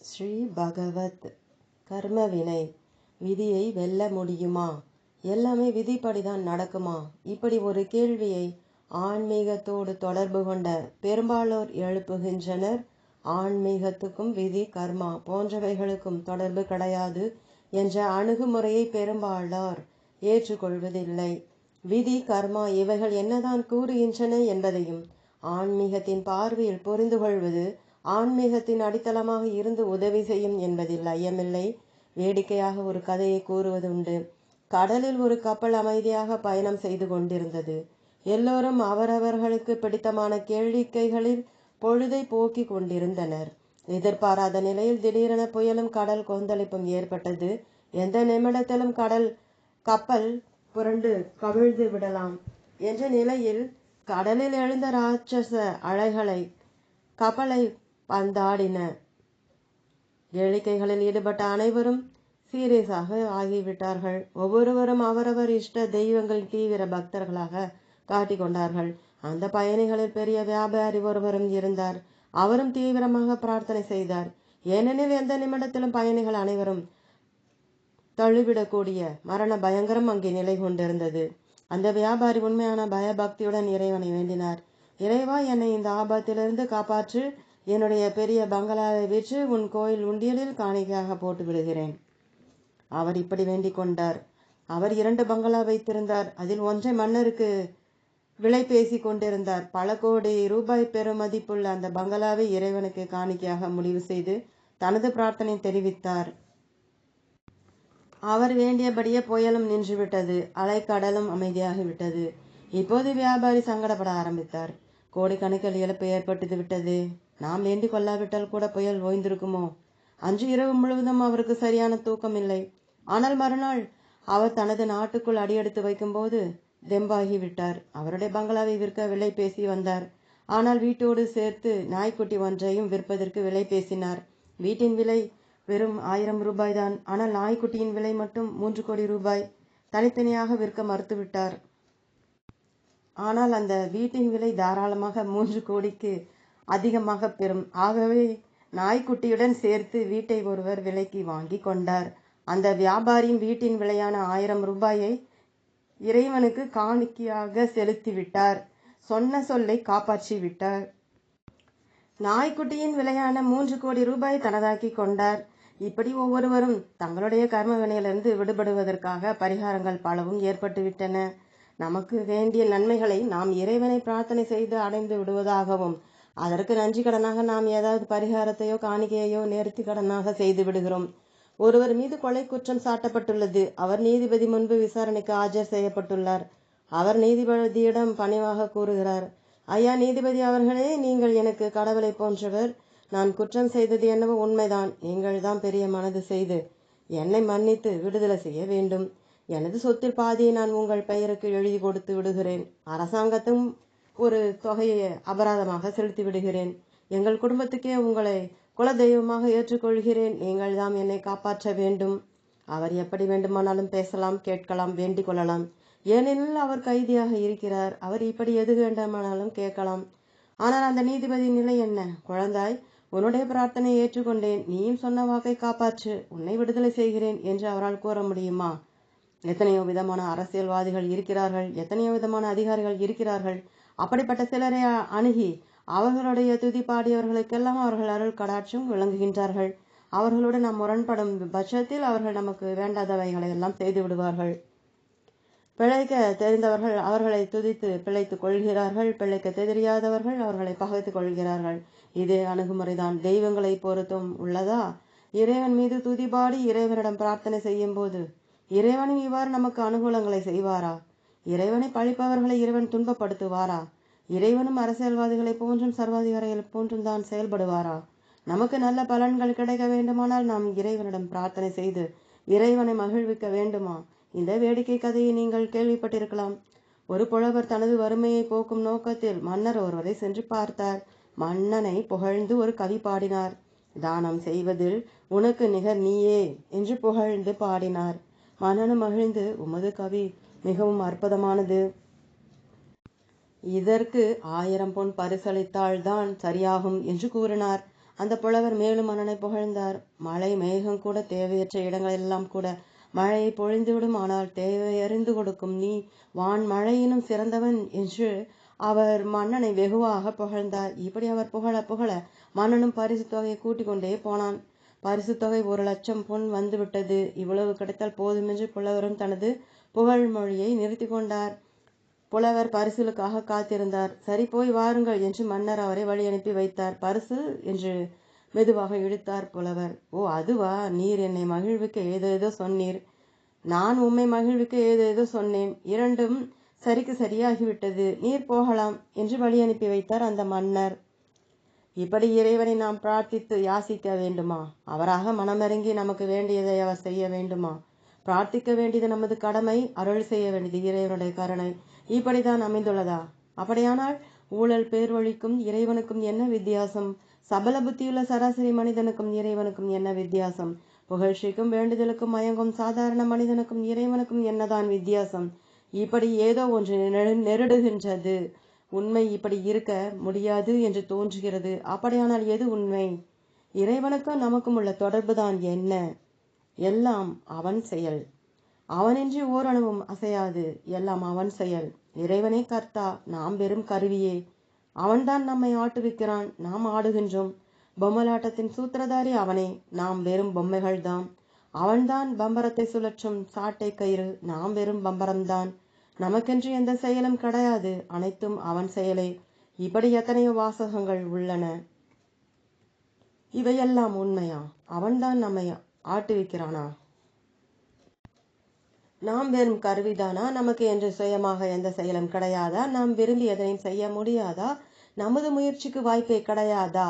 ஸ்ரீ பகவத் கர்மவினை. விதியை வெல்ல முடியுமா? எல்லாமே விதிப்படி தான் நடக்குமா? இப்படி ஒரு கேள்வியை ஆன்மீகத்தோடு தொடர்பு கொண்ட பெரும்பாலோர் எழுப்புகின்றனர். ஆன்மீகத்துக்கும் விதி கர்மா போன்றவைகளுக்கும் தொடர்பு கிடையாது என்ற அணுகுமுறையை பெரும்பாலோர் ஏற்றுக்கொள்வதில்லை. விதி கர்மா இவைகள் என்னதான் கூறுகின்றன என்பதையும் ஆன்மீகத்தின் பார்வையில் புரிந்து கொள்வது ஆன்மீகத்தின் அடித்தளமாக இருந்து உதவி செய்யும் என்பதில் ஐயமில்லை. வேடிக்கையாக ஒரு கதையை கூறுவது உண்டு. கடலில் ஒரு கப்பல் அமைதியாக பயணம் செய்து கொண்டிருந்தது. எல்லோரும் அவரவர்களுக்கு பிடித்தமான கேளிக்கைகளில் பொழுதை போக்கிக் கொண்டிருந்தனர். எதிர்பாராத நிலையில் திடீரென புயலும் கடல் கொந்தளிப்பும் ஏற்பட்டது. எந்த நிமிடத்திலும் கடல் கப்பல் புரண்டு கவிழ்ந்து விடலாம் என்ற நிலையில் கடலில் எழுந்த ராட்சச அலைகளை கப்பலை பந்தாடின. கேளிக்கைகளில் ஈடுபட்ட அனைவரும் சீரியஸாக ஆகிவிட்டார்கள். ஒவ்வொருவரும் அவரவர் இஷ்ட தெய்வங்கள் தீவிர பக்தர்களாக காட்டிக்கொண்டார்கள். அந்த பயணிகளில் பெரிய வியாபாரி ஒருவரும் இருந்தார். அவரும் தீவிரமாக பிரார்த்தனை செய்தார். ஏனெனில் எந்த நிமிடத்திலும் பயணிகள் அனைவரும் தழுவிடக்கூடிய மரண பயங்கரம் அங்கே நிலை கொண்டிருந்தது. அந்த வியாபாரி உண்மையான பயபக்தியுடன் இறைவனை வேண்டினார். இறைவா என்னை இந்த ஆபத்திலிருந்து காப்பாற்று. என்னுடைய பெரிய பங்களாவை விற்று உன் கோயில் உண்டியலில் காணிக்கையாக போட்டு விடுகிறேன். அவர் இப்படி வேண்டிக் கொண்டார். அவர் இரண்டு பங்களா வைத்திருந்தார். அதில் ஒன்றை மன்னருக்கு விலை பேசி கொண்டிருந்தார். பல கோடி ரூபாய் பெரும் மதிப்புள்ள அந்த பங்களாவை இறைவனுக்கு காணிக்கையாக முடிவு செய்து தனது பிரார்த்தனை தெரிவித்தார். அவர் வேண்டியபடியே புயலும் நின்றுவிட்டது. அலைக்கடலும் அமைதியாகிவிட்டது. இப்போது வியாபாரி சங்கடப்பட ஆரம்பித்தார். கோடிக்கணக்கில் இழப்பு ஏற்பட்டு விட்டது. நாம் வேண்டிக் கொள்ளாவிட்டால் கூட புயல் ஓய்ந்திருக்குமோ? அன்று இரவு முழுவதும் அவருக்கு சரியான தூக்கம் இல்லை. ஆனால் மறுநாள் அவர் தனது நாட்டுக்குள் அடியெடுத்து வைக்கும்போது தெம்பாகிவிட்டார் அவருடைய பங்களாவை விற்க விலை பேசி வந்தார். ஆனால் வீட்டோடு சேர்த்து நாய்க்குட்டி ஒன்றையும் விற்பதற்கு விலை பேசினார். வீட்டின் விலை வெறும் ஆயிரம் ரூபாய் தான் ஆனால் நாய்க்குட்டியின் விலை மட்டும் மூன்று கோடி ரூபாய். தனித்தனியாக விற்க மறுத்துவிட்டார். ஆனால் அந்த வீட்டின் விலை தாராளமாக மூன்று கோடிக்கு அதிகமாக பெறும். ஆகவே நாய்க்குட்டியுடன் சேர்த்து வீட்டை ஒருவர் விலைக்கு வாங்கி கொண்டார். அந்த வியாபாரியின் வீட்டின் விலையான ஆயிரம் ரூபாயை இறைவனுக்கு காணிக்கையாக செலுத்திவிட்டார் சொன்ன சொல்லை காப்பாற்றி விட்டார். நாய்க்குட்டியின் விலையான மூன்று கோடி ரூபாய் தனதாக்கி கொண்டார். இப்படி ஒவ்வொருவரும் தங்களுடைய கர்ம வினையிலிருந்து விடுபடுவதற்காக பரிகாரங்கள் பலவும் ஏற்பட்டுவிட்டன. நமக்கு வேண்டிய நன்மைகளை நாம் இறைவனை பிரார்த்தனை செய்து அடைந்து விடுவதாகவும் அதற்கு நன்றி கடனாக நாம் ஏதாவது பரிகாரத்தையோ காணிக்கையோ நேர்த்தி கடனாக செய்து விடுகிறோம். ஒருவர் மீது கொலை குற்றம் சாட்டப்பட்டுள்ளது. அவர் நீதிபதி முன்பு விசாரணைக்கு ஆஜர் செய்யப்பட்டுள்ளார். அவர் நீதிபதியிடம் பணிவாக கூறுகிறார். ஐயா நீதிபதி அவர்களே நீங்கள் எனக்கு கடவுளை போன்றவர். நான் குற்றம் செய்தது என்னவோ உண்மைதான். நீங்கள் தான் பெரிய மனது செய்து என்னை மன்னித்து விடுதலை செய்ய வேண்டும். எனது சொத்தில் பாதியை நான் உங்கள் பெயருக்கு எழுதி கொடுத்து விடுகிறேன். அரசாங்கத்தும் ஒரு தொகையை அபராதமாக செலுத்தி விடுகிறேன். எங்கள் குடும்பத்துக்கே உங்களை குலதெய்வமாக ஏற்றுக்கொள்கிறேன். நீங்கள் தான் என்னை காப்பாற்ற வேண்டும். அவர் எப்படி வேண்டுமானாலும் பேசலாம் கேட்கலாம் வேண்டிக் கொள்ளலாம். ஏனெனில் அவர் கைதியாக இருக்கிறார். அவர் இப்படி எது வேண்டுமானாலும் கேட்கலாம். ஆனால் அந்த நீதிபதி நிலை என்ன? குழந்தாய் உன்னுடைய பிரார்த்தனை ஏற்றுக்கொண்டேன். நீயும் சொன்ன வாக்கை காப்பாற்று. உன்னை விடுதலை செய்கிறேன் என்று அவரால் கூற முடியுமா? எத்தனையோ விதமான அரசியல்வாதிகள் இருக்கிறார்கள் எத்தனையோ விதமான அதிகாரிகள் இருக்கிறார்கள். அப்படிப்பட்ட சிலரை அணுகி அவர்களுடைய துதி பாடியவர்களுக்கெல்லாம் அவர்கள் அருள் கடாட்சியும் விளங்குகின்றார்கள். அவர்களுடன் நாம் முரண்படும் பட்சத்தில் அவர்கள் நமக்கு வேண்டாதவைகளை எல்லாம் செய்து விடுவார்கள். பிழைக்க தெரிந்தவர்கள் அவர்களை துதித்து பிழைத்துக் கொள்கிறார்கள். பிழைக்க தெரியாதவர்கள் அவர்களை பகைத்துக் கொள்கிறார்கள். இதே அணுகுமுறைதான் தெய்வங்களை பொறுத்தும் உள்ளதா? இறைவன் மீது துதிபாடி இறைவனிடம் பிரார்த்தனை செய்யும் போது இறைவனும் இவ்வாறு நமக்கு அனுகூலங்களை செய்வாரா? இறைவனை பழிப்பவர்களை இறைவன் துன்பப்படுத்துவாரா? இறைவனும் அரசியல்வாதிகளை போன்றும் சர்வாதிகாரிகள் போன்றும் தான் செயல்படுவாரா? நமக்கு நல்ல பலன்கள் கிடைக்க வேண்டுமானால் நாம் இறைவனிடம் பிரார்த்தனை செய்து இறைவனை மகிழ்விக்க வேண்டுமா? இந்த வேடிக்கை கதையை நீங்கள் கேள்விப்பட்டிருக்கலாம். ஒரு புலவர் தனது வறுமையை போக்கும் நோக்கத்தில் மன்னர் ஒருவரை சென்று பார்த்தார். மன்னனை புகழ்ந்து ஒரு கவி பாடினார். தானம் செய்வதில் உனக்கு நிகர் நீயே என்று புகழ்ந்து பாடினார். மன்னனும் மகிழ்ந்து உமது கவி மிகவும் அற்புதமானது. இதற்கு ஆயிரம் பொன் பரிசளித்தால்தான் சரியாகும் என்று கூறினார். அந்த புலவர் மேலும் மன்னனை புகழ்ந்தார். மழை மேகம் கூட தேவையற்ற இடங்களெல்லாம் கூட மழையை பொழிந்துவிடும் ஆனால் தேவை அறிந்து கொடுக்கும் நீ வான் மழையினும் சிறந்தவன் என்று அவர் மன்னனை வெகுவாக புகழ்ந்தார். இப்படி அவர் புகழ புகழ மன்னனும் பரிசு தொகையை கூட்டிக் கொண்டே போனான். பரிசு தொகை ஒரு லட்சம் பொன் வந்துவிட்டது. இவ்வளவு கிடைத்தால் போதுமென்று புலவரும் தனது புகழ் மொழியை நிறுத்தி கொண்டார். புலவர் பரிசுலுக்காக காத்திருந்தார். சரி போய் வாருங்கள் என்று மன்னர் அவரை வழி அனுப்பி வைத்தார். பரிசு என்று மெதுவாக இழுத்தார் புலவர். ஓ அதுவா? நீர் என்னை மகிழ்விக்க ஏதேதோ சொன்னீர். நான் உம்மை மகிழ்விக்க ஏதேதோ சொன்னேன். இரண்டும் சரிக்கு சரியாகிவிட்டது. நீர் போகலாம் என்று வழி அனுப்பி வைத்தார் அந்த மன்னர். இப்படி இறைவனை நாம் பிரார்த்தித்து யாசிக்க வேண்டுமா? அவராக மனமிறங்கி நமக்கு வேண்டியதை அவர் செய்ய வேண்டுமா? பிரார்த்திக்க வேண்டியது நமது கடமை அருள் செய்ய வேண்டியது இறைவனுடைய கருணை. இப்படிதான் அமைந்துள்ளதா? அப்படியானால் ஊழல் பேர்வழிக்கும் இறைவனுக்கும் என்ன வித்தியாசம்? சபல புத்தியுள்ள சராசரி மனிதனுக்கும் இறைவனுக்கும் என்ன வித்தியாசம்? புகழ்ச்சிக்கும் வேண்டுதலுக்கும் மயங்கும் சாதாரண மனிதனுக்கும் இறைவனுக்கும் என்னதான் வித்தியாசம்? இப்படி ஏதோ ஒன்று நெரு- நெருடுகின்றது. உண்மை இப்படி இருக்க முடியாது என்று தோன்றுகிறது. அப்படியானால் எது உண்மை? இறைவனுக்கும் நமக்கும் உள்ள தொடர்புதான் என்ன? எல்லாம் அவன் செயல். அவனின்றி ஓரளவும் அசையாது. எல்லாம் அவன் செயல். இறைவனே கர்த்தா நாம் வெறும் கருவியே. அவன்தான் நம்மை ஆட்டுவிக்கிறான். நாம் ஆடுகின்றோம். பொம்மலாட்டத்தின் சூத்திரதாரி அவனே. நாம் வெறும் பொம்மைகள்தான் அவன்தான் பம்பரத்தை சுழற்றும் சாட்டை கயிறு. நாம் வெறும் பம்பரம்தான். நமக்கென்று எந்த செயலும் கிடையாது. அனைத்தும் அவன் செயலே. இப்படி எத்தனையோ வாசகங்கள் உள்ளன. இவையெல்லாம் உண்மையா? அவன்தான் நம்மை ஆட்டுவிக்கிறானா? நாம் வெறும் கருவிதானா? நமக்கு என்று சுயமாக எந்த செயலும் கிடையாதா? நாம் விரும்பி எதனையும் செய்ய முடியாதா? நமது முயற்சிக்கு வாய்ப்பே கிடையாதா?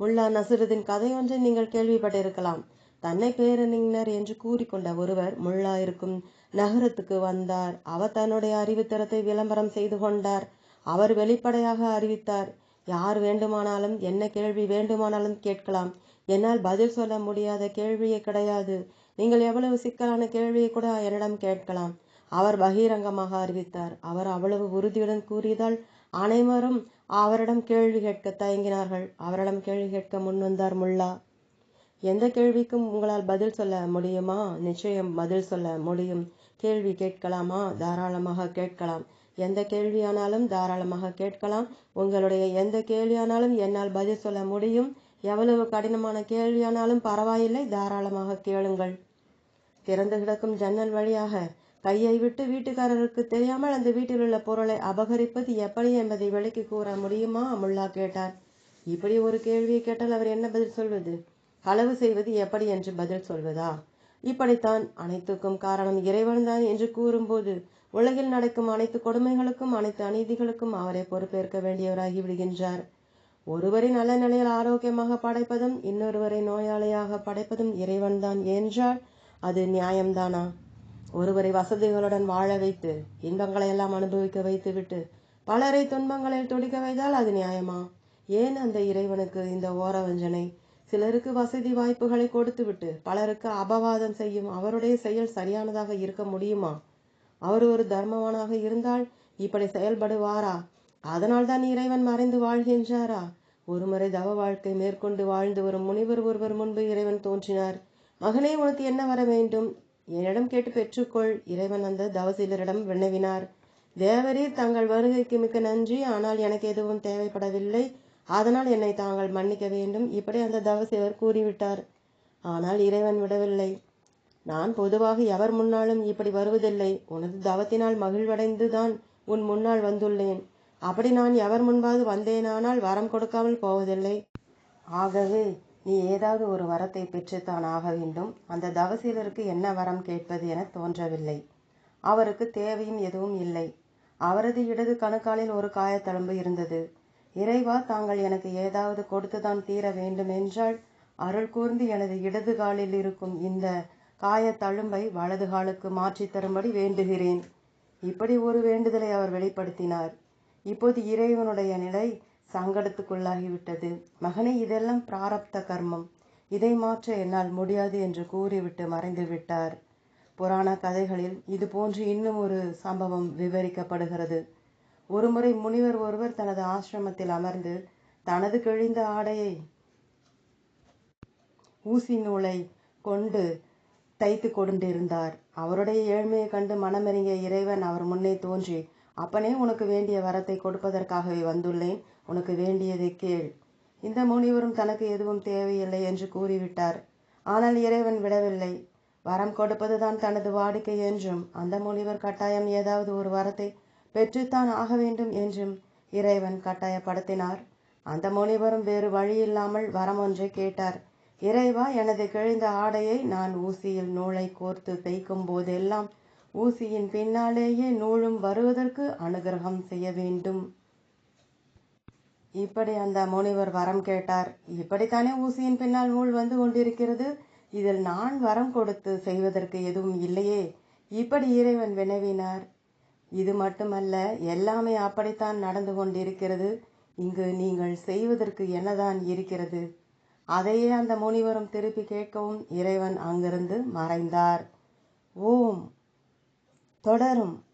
முல்லா நசுருதின் கதை ஒன்றை நீங்கள் கேள்விப்பட்டிருக்கலாம். தன்னை பேரறிஞர் என்று கூறிக்கொண்ட ஒருவர் முல்லா இருக்கும் நகரத்துக்கு வந்தார். அவர் தன்னுடைய அறிவுத்திறத்தை விளம்பரம் செய்து கொண்டார். அவர் வெளிப்படையாக அறிவித்தார். யார் வேண்டுமானாலும் என்ன கேள்வி வேண்டுமானாலும் கேட்கலாம். என்னால் பதில் சொல்ல முடியாத கேள்வியே கிடையாது. நீங்கள் எவ்வளவு சிக்கலான கேள்வியை கூட என்னிடம் கேட்கலாம். அவர் பகிரங்கமாக அறிவித்தார். அவர் அவ்வளவு உறுதியுடன் கூறியதால் அனைவரும் அவரிடம் கேள்வி கேட்க தயங்கினார்கள். அவரிடம் கேள்வி கேட்க முன்வந்தார் முல்லா. எந்த கேள்விக்கும் உங்களால் பதில் சொல்ல முடியுமா? நிச்சயம் பதில் சொல்ல முடியும். கேள்வி கேட்கலாமா? தாராளமாக கேட்கலாம். எந்த கேள்வியானாலும் தாராளமாக கேட்கலாம். உங்களுடைய எந்த கேள்வியானாலும் என்னால் பதில் சொல்ல முடியும். எவ்வளவு கடினமான கேள்வியானாலும் பரவாயில்லை. தாராளமாக கேளுங்கள். திறந்து கிடக்கும் ஜன்னல் வழியாக கையை விட்டு வீட்டுக்காரருக்கு தெரியாமல் அந்த வீட்டில் உள்ள பொருளை அபகரிப்பது எப்படி என்பதை விளக்கி கூற முடியுமா? முல்லா கேட்டார். இப்படி ஒரு கேள்வியை கேட்டால் அவர் என்ன பதில் சொல்வது? களவு செய்வது எப்படி என்று பதில் சொல்வதா? இப்படித்தான் அனைத்துக்கும் காரணம் இறைவன்தான் என்று கூறும்போது உலகில் நடக்கும் அனைத்து கொடுமைகளுக்கும் அனைத்து அநீதிகளுக்கும் அவரை பொறுப்பேற்க வேண்டியவராகி விடுகின்றார். ஒருவரை நல்ல நிலையில் ஆரோக்கியமாக படைப்பதும் இன்னொருவரை நோயாளியாக படைப்பதும் இறைவன்தான் என்றால் அது நியாயம்தானா? ஒருவரை வசதிகளுடன் வாழ வைத்து இன்பங்களை எல்லாம் அனுபவிக்க வைத்துவிட்டு பலரை துன்பங்களில் துடிக்க வைத்தால் அது நியாயமா? ஏன் அந்த இறைவனுக்கு இந்த ஓரவஞ்சனை? சிலருக்கு வசதி வாய்ப்புகளை கொடுத்துவிட்டு பலருக்கு அபவாதம் செய்யும் அவருடைய செயல் சரியானதாக இருக்க முடியுமா? அவர் ஒரு தர்மவானாக இருந்தால் இப்படி செயல்படுவாரா? அதனால்தான் இறைவன் மறைந்து வாழ்கின்றாரா? ஒருமுறை தவ வாழ்க்கை மேற்கொண்டு வாழ்ந்து வரும் முனிவர் ஒருவர் முன்பு இறைவன் தோன்றினார். மகனே உனக்கு என்ன வர வேண்டும்? என்னிடம் கேட்டு பெற்றுக்கொள். இறைவன் அந்த தவசீலரிடம் வினவினார். தேவரீர் தங்கள் வருகைக்கு மிக்க நன்றி. ஆனால் எனக்கு எதுவும் தேவைப்படவில்லை. அதனால் என்னை தாங்கள் மன்னிக்க வேண்டும். இப்படி அந்த தவசீலர் கூறிவிட்டார். ஆனால் இறைவன் விடவில்லை. நான் பொதுவாக எவர் முன்னாலும் இப்படி வருவதில்லை. உனது தவத்தினால் மகிழ்வடைந்து தான் உன் முன்னால் வந்துள்ளேன். அப்படி நான் எவர் முன்பாவது வந்தேனானால் வரம் கொடுக்காமல் போவதில்லை. ஆகவே நீ ஏதாவது ஒரு வரத்தை பெற்றுத்தான் ஆக வேண்டும். அந்த தவசீலருக்கு என்ன வரம் கேட்பது என தோன்றவில்லை. அவருக்கு தேவையும் எதுவும் இல்லை. அவரது இடது கணுக்காலில் ஒரு காயத்தழும்பு இருந்தது. இறைவா தாங்கள் எனக்கு ஏதாவது கொடுத்துதான் தீர வேண்டும் என்றால் அருள் கூர்ந்து எனது இடது காலில் இருக்கும் இந்த காயத்தழும்பை வலது காலுக்கு மாற்றி தரும்படி வேண்டுகிறேன். இப்படி ஒரு வேண்டுதலை அவர் வெளிப்படுத்தினார். இப்போது இறைவனுடைய நிலை சங்கடத்துக்குள்ளாகிவிட்டது. மகனே இதெல்லாம் பிராரப்த கர்மம். இதை மாற்ற என்னால் முடியாது என்று கூறிவிட்டு மறைந்து விட்டார் புராண கதைகளில் இது போன்று இன்னும் ஒரு சம்பவம் விவரிக்கப்படுகிறது. ஒருமுறை முனிவர் ஒருவர் தனது ஆசிரமத்தில் அமர்ந்து தனது கிழிந்த ஆடையை ஊசி நூலை கொண்டு தைத்து கொண்டிருந்தார். அவருடைய ஏழ்மையை கண்டு மனமிறங்கிய இறைவன் அவர் முன்னே தோன்றி அப்பனே உனக்கு வேண்டிய வரத்தை கொடுப்பதற்காகவே வந்துள்ளேன். உனக்கு வேண்டியதை கேள். இந்த முனிவரும் தனக்கு எதுவும் தேவையில்லை என்று கூறிவிட்டார். ஆனால் இறைவன் விடவில்லை. வரம் கொடுப்பதுதான் தனது வாடிக்கை என்றும் அந்த முனிவர் கட்டாயம் ஏதாவது ஒரு வரத்தை பெற்றுத்தான் ஆக வேண்டும் என்றும் இறைவன் கட்டாயப்படுத்தினார் அந்த முனிவரும் வேறு வழியில்லாமல் வரம் ஒன்றை கேட்டார். இறைவா எனது கிழிந்த ஆடையை நான் ஊசியில் நூலை கோர்த்து தைக்கும் போதெல்லாம் ஊசியின் பின்னாலேயே நூலும் வருவதற்கு அனுகிரகம் செய்ய வேண்டும். இப்படி அந்த முனிவர் வரம் கேட்டார். இப்படித்தானே ஊசியின் பின்னால் நூல் வந்து கொண்டிருக்கிறது? இதில் நான் வரம் கொடுத்து செய்வதற்கு எதுவும் இல்லையே. இப்படி இறைவன் வினவினார். இது மட்டுமல்ல எல்லாமே அப்படித்தான் நடந்து கொண்டிருக்கிறது. இங்கு நீங்கள் செய்வதற்கு என்னதான் இருக்கிறது? அதையே அந்த முனிவரும் திருப்பி கேட்கவும் இறைவன் அங்கிருந்து மறைந்தார். ஓம். தொடரும்.